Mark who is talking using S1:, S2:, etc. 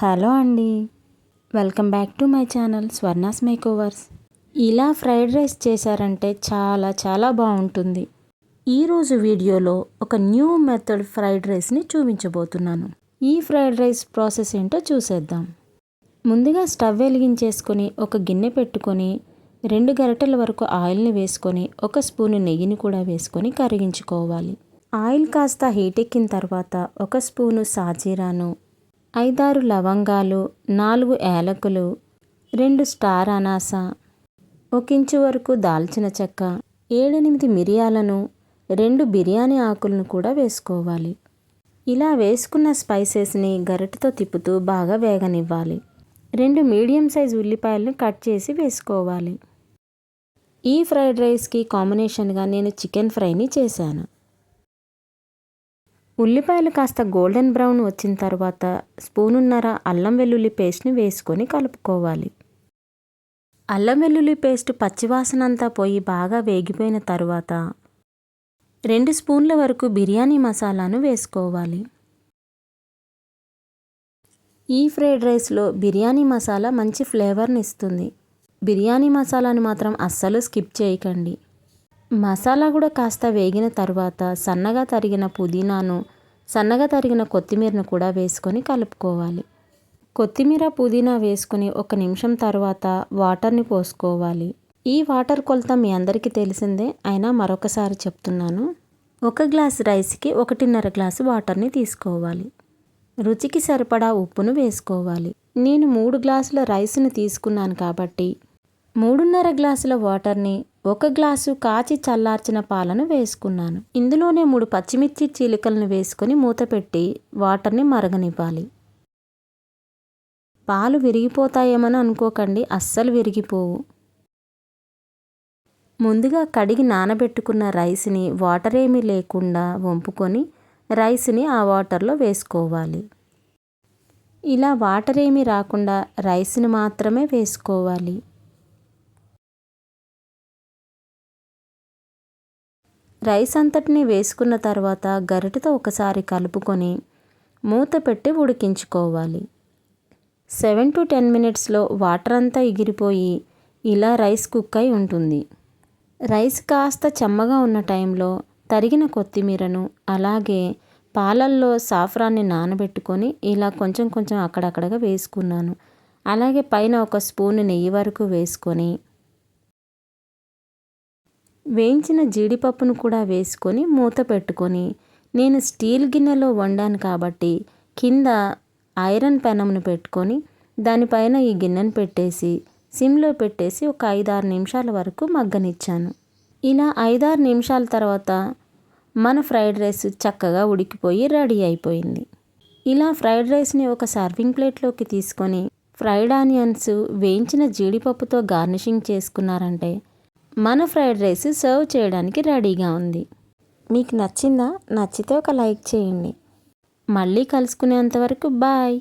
S1: Hello అండి. Welcome back to my channel Swarna's makeovers. ఇలా fried rice చేశారంటే చాలా చాలా బాగుంటుంది. ఈరోజు వీడియోలో ఒక న్యూ మెథడ్ ఫ్రైడ్ రైస్ని చూపించబోతున్నాను. ఈ ఫ్రైడ్ రైస్ ప్రాసెస్ ఏంటో చూసేద్దాం. ముందుగా స్టవ్ వెలిగించేసుకొని ఒక గిన్నె పెట్టుకొని రెండు గరిటెల వరకు ఆయిల్ని వేసుకొని ఒక స్పూను నెయ్యిని కూడా వేసుకొని కరిగించుకోవాలి. ఆయిల్ కాస్త హీట్ ఎక్కిన తర్వాత ఒక స్పూను సాజీరాను ఐదారు లవంగాలు నాలుగు ఏలకులు రెండు స్టార్ అనాస ఒక ఇంచు వరకు దాల్చిన చెక్క ఏడెనిమిది మిరియాలను రెండు బిర్యానీ ఆకులను కూడా వేసుకోవాలి. ఇలా వేసుకున్న స్పైసెస్ని గరిటతో తిప్పుతూ బాగా వేగనివ్వాలి. రెండు మీడియం సైజ్ ఉల్లిపాయలను కట్ చేసి వేసుకోవాలి. ఈ ఫ్రైడ్ రైస్కి కాంబినేషన్గా నేను చికెన్ ఫ్రైని చేశాను. ఉల్లిపాయలు కాస్త గోల్డెన్ బ్రౌన్ వచ్చిన తర్వాత స్పూనున్నర అల్లం వెల్లుల్లి పేస్ట్ని వేసుకొని కలుపుకోవాలి. అల్లం వెల్లుల్లి పేస్ట్ పచ్చివాసన అంతా పోయి బాగా వేగిపోయిన తర్వాత రెండు స్పూన్ల వరకు బిర్యానీ మసాలాను వేసుకోవాలి. ఈ ఫ్రైడ్ రైస్లో బిర్యానీ మసాలా మంచి ఫ్లేవర్ని ఇస్తుంది. బిర్యానీ మసాలాను మాత్రం అస్సలు స్కిప్ చేయకండి. మసాలా కూడా కాస్త వేగిన తర్వాత సన్నగా తరిగిన పుదీనాను సన్నగా తరిగిన కొత్తిమీరను కూడా వేసుకొని కలుపుకోవాలి. కొత్తిమీర పుదీనా వేసుకుని ఒక నిమిషం తర్వాత వాటర్ని పోసుకోవాలి. ఈ వాటర్ కొలత మీ అందరికీ తెలిసిందే అయినా మరొకసారి చెప్తున్నాను. ఒక గ్లాస్ రైస్కి ఒకటిన్నర గ్లాసు వాటర్ని తీసుకోవాలి. రుచికి సరిపడా ఉప్పును వేసుకోవాలి. నేను మూడు గ్లాసుల రైస్ను తీసుకున్నాను కాబట్టి మూడున్నర గ్లాసుల వాటర్ని ఒక గ్లాసు కాచి చల్లార్చిన పాలను వేసుకున్నాను. ఇందులోనే మూడు పచ్చిమిర్చి చీలికలను వేసుకొని మూత పెట్టి వాటర్ని మరగనివ్వాలి. పాలు విరిగిపోతాయేమని అనుకోకండి అస్సలు విరిగిపోవు. ముందుగా కడిగి నానబెట్టుకున్న రైస్ని వాటర్ ఏమీ లేకుండా వంపుకొని రైస్ని ఆ వాటర్లో వేసుకోవాలి. ఇలా వాటర్ ఏమీ రాకుండా రైస్ని మాత్రమే వేసుకోవాలి. రైస్ అంతటిని వేసుకున్న తర్వాత గరిటెతో ఒకసారి కలుపుకొని మూత పెట్టి ఉడికించుకోవాలి. సెవెన్ టు టెన్ మినిట్స్లో వాటర్ అంతా ఎగిరిపోయి ఇలా రైస్ కుక్ అయి ఉంటుంది. రైస్ కాస్త చెమ్మగా ఉన్న టైంలో తరిగిన కొత్తిమీరను అలాగే పాలల్లో సాఫ్రాన్ని నానబెట్టుకొని ఇలా కొంచెం కొంచెం అక్కడక్కడగా వేసుకున్నాను. అలాగే పైన ఒక స్పూన్ నెయ్యి వరకు వేసుకొని వేయించిన జీడిపప్పును కూడా వేసుకొని మూత పెట్టుకొని నేను స్టీల్ గిన్నెలో వండాను కాబట్టి కింద ఐరన్ పెనంను పెట్టుకొని దానిపైన ఈ గిన్నెను పెట్టేసి సిమ్లో పెట్టేసి ఒక ఐదారు నిమిషాల వరకు మగ్గనిచ్చాను. ఇలా ఐదారు నిమిషాల తర్వాత మన ఫ్రైడ్ రైస్ చక్కగా ఉడికిపోయి రెడీ అయిపోయింది. ఇలా ఫ్రైడ్ రైస్ని ఒక సర్వింగ్ ప్లేట్లోకి తీసుకొని ఫ్రైడ్ ఆనియన్స్ వేయించిన జీడిపప్పుతో గార్నిషింగ్ చేసుకున్నారంటే మన ఫ్రైడ్ రైస్ సర్వ్ చేయడానికి రెడీగా ఉంది. మీకు నచ్చిందా? నచ్చితే ఒక లైక్ చేయండి. మళ్ళీ కలుసుకునేంతవరకు బాయ్.